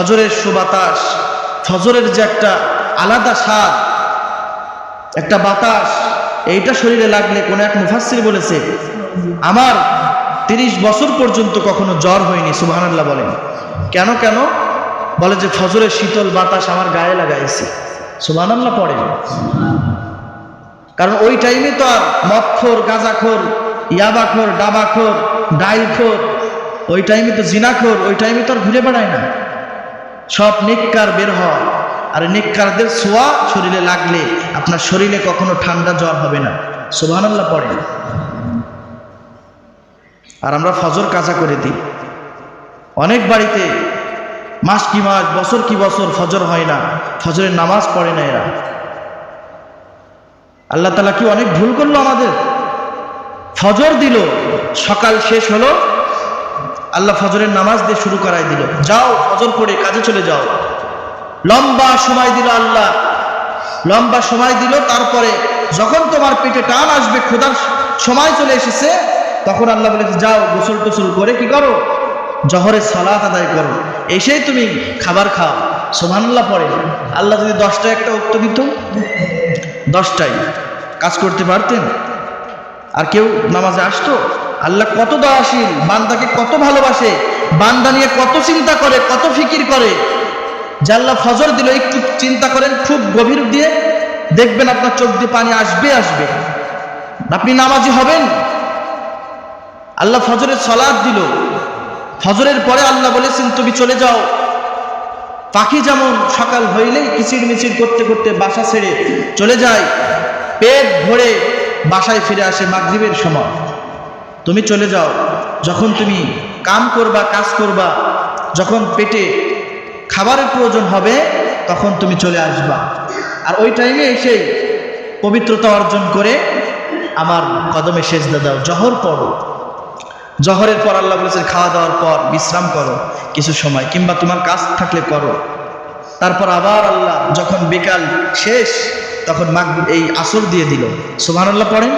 ফজরের সুবাতাস, ফজরের যে একটা আলাদা স্বাদ, একটা বাতাস, এইটা শরীরে লাগলে কোনো এক মুফাসির বলেছে, আমার তিরিশ বছর পর্যন্ত কখনো জ্বর হয়নি সুবহানাল্লাহ বলেন। কেন কেন? বলে যে ফজরের শীতল বাতাস আমার গায়ে লাগাইছে। সুবহানাল্লাহ পড়ে। কারণ ওই টাইমে তো আর মদখোর, গাঁজাখোর, ইয়াবাখোর, ডাবাখোর, ডাইলখোর, ওই টাইমে তো জিনাখোর, ওই টাইমে তো আর ঘুরে বেড়ায় না। সব নিক্কার বের হয়। আর নিক্কারদের সোয়া শরীরে লাগলে আপনার শরীরে কখনো ঠান্ডা জ্বর হবে না। সুবহানাল্লাহ পড়ে আর আমরা ফজর কাজা করে দিই। অনেক বাড়িতে মাস কি মাস, বছর কি বছর ফজর হয় না, ফজরের নামাজ পড়ে না এরা। আল্লাহ তালা কি অনেক ভুল করল আমাদের? ফজর দিল, সকাল শেষ হলো আল্লাহ ফজরের নামাজ দিয়ে শুরু করাই দিল। যাও, ফজর পড়ে কাজে চলে যাও। লম্বা সময় দিল আল্লাহ। লম্বা সময় দিল, তারপরে যখন তোমার পেটে টান আসবে, ক্ষুধার সময় চলে এসেছে, তখন আল্লাহ বলেছে, যাও, গোসল টোসল করে কি করো? জহরের সালাত আদায় করো। এসেই তুমি খাবার খাও। সোভানুল্লাহ পরে আল্লাহ যদি দশটা একটা উক্ত দিত দশটাই কাজ করতে পারতেন? আর কেউ নামাজে আসতো? আল্লাহ কত দয়াশীল, বান্দাকে কত ভালোবাসে, বান্দা নিয়ে কত চিন্তা করে, কত ফিকির করে। যে আল্লাহ ফজর দিল, একটু চিন্তা করেন, খুব গভীর দিয়ে দেখবেন আপনার চোখ দিয়ে পানি আসবে আসবে। আপনি নামাজি হবেন। আল্লাহ ফজরের সলাদ দিল। ফজরের পরে আল্লাহ বলেছেন, তুমি চলে যাও। পাখি যেমন সকাল হইলেই কিচির মিচির করতে করতে বাসা ছেড়ে চলে যায়, পেট ভরে বাসায় ফিরে আসে মাগরিবের সময়। তুমি চলে যাও। যখন তুমি কাম করবা, কাজ করবা, যখন পেটে খাবারের প্রয়োজন হবে, তখন তুমি চলে আসবা। আর ওই টাইমে এসে পবিত্রতা অর্জন করে আমার কদমে সেজদা দাও। জহর পড়ো। জহরের পর আল্লাহ বলেছেন, খাওয়া দাওয়ার পর বিশ্রাম করো কিছু সময়, কিংবা তোমার কাজ থাকলে করো। তারপর আবার আল্লাহ যখন বিকাল শেষ, তখন মাগ এই আসর দিয়ে দিল। সুমান আল্লাহ পড়েন?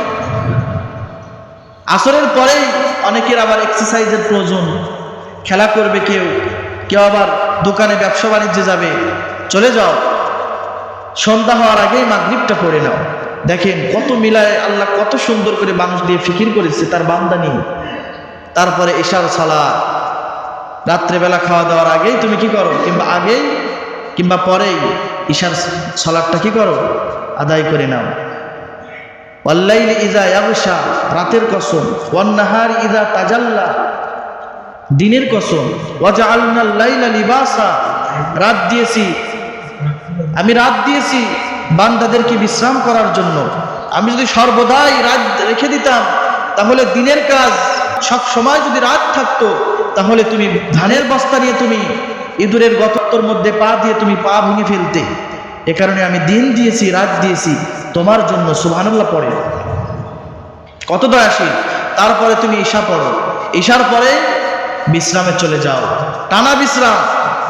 আসরের পরেই অনেকের আবার এক্সারসাইজের প্রয়োজন। খেলা করবে কেউ কেউ আবার দোকানে ব্যবসা বাণিজ্যে যাবে। চলে যাও। সন্ধ্যা হওয়ার আগেই মাগরিবটা পড়ে নাও। দেখেন কত মিলায় আল্লাহ কত সুন্দর করে মানুষ দিয়ে ফিকির করেছে, তার বান্দা নিয়ে তারপরে এশার সালা রাত্রেবেলা খাওয়া দাওয়ার আগেই তুমি কি করো? কিংবা আগেই, কিংবা পরেই ঈশার সালাদটা কি করো? আদায় করে নাও। ওয়াল্লাইল ইজা রাতের কসম। ওয়ান্নাহার ইজা তাজাল্লা, দিনের কসম। ওয়াজা আল্লাহ লিবাসা, রাত দিয়েছি। আমি রাত দিয়েছি বান্দাদেরকে বিশ্রাম করার জন্য। আমি যদি সর্বদাই রাত রেখে দিতাম, তাহলে দিনের কাজ সব সময় যদি রাত থাকতো, তাহলে তুমি ধানের বস্তা নিয়ে তুমি ইঁদুরের গতত্বর মধ্যে পা দিয়ে তুমি পা ভেঙে ফেলতে। এ কারণে আমি দিন দিয়েছি, রাত দিয়েছি, তোমার জন্য সুবহানাল্লাহ পড়ে। কত দয়াশীল। তারপরে তুমি ঈশা পড়ো। ঈশার পরে বিশ্রামে চলে যাও। টানা বিশ্রাম।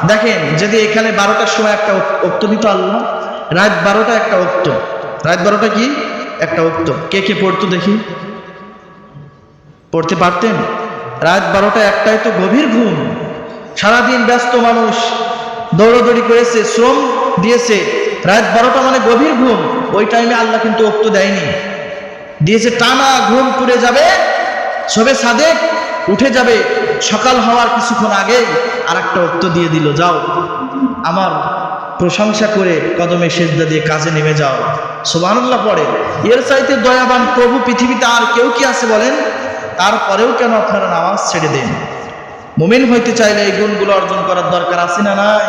দেখেন, যদি এখানে বারোটার সময় একটা উক্ত দিত আল্লাহ, রাত বারোটা একটা উক্ত। রাত বারোটা কি? একটা উক্ত। কে কে পড়তো দেখি? পড়তে পারতেন? রাত বারোটা একটাই তো গভীর ঘুম। সারাদিন ব্যস্ত মানুষ, দৌড়াদৌড়ি করেছে, শ্রম দিয়েছে। রাত বারোটা মানে গভীর ঘুম। ওই টাইমে আল্লাহ কিন্তু উক্ত দেয়নি। দিয়েছে, টানা ঘুম পুড়ে যাবে, সবে সাদেক উঠে যাবে। সকাল হওয়ার কিছুক্ষণ আগে আর একটা উক্ত দিয়ে দিল, যাও, আমার প্রশংসা করে কদমে সেজদা দিয়ে কাজে নেমে যাও। সোবানুল্লাহ পড়ে। এর চাইতে দয়াবান প্রভু পৃথিবীতে আর কেউ কি আছে বলেন? তারপরেও কেন আপনারা নামাজ ছেড়ে দেন? মুমিন হইতে চাইলে এই গুণগুলো অর্জন করার দরকার আছে না নাই?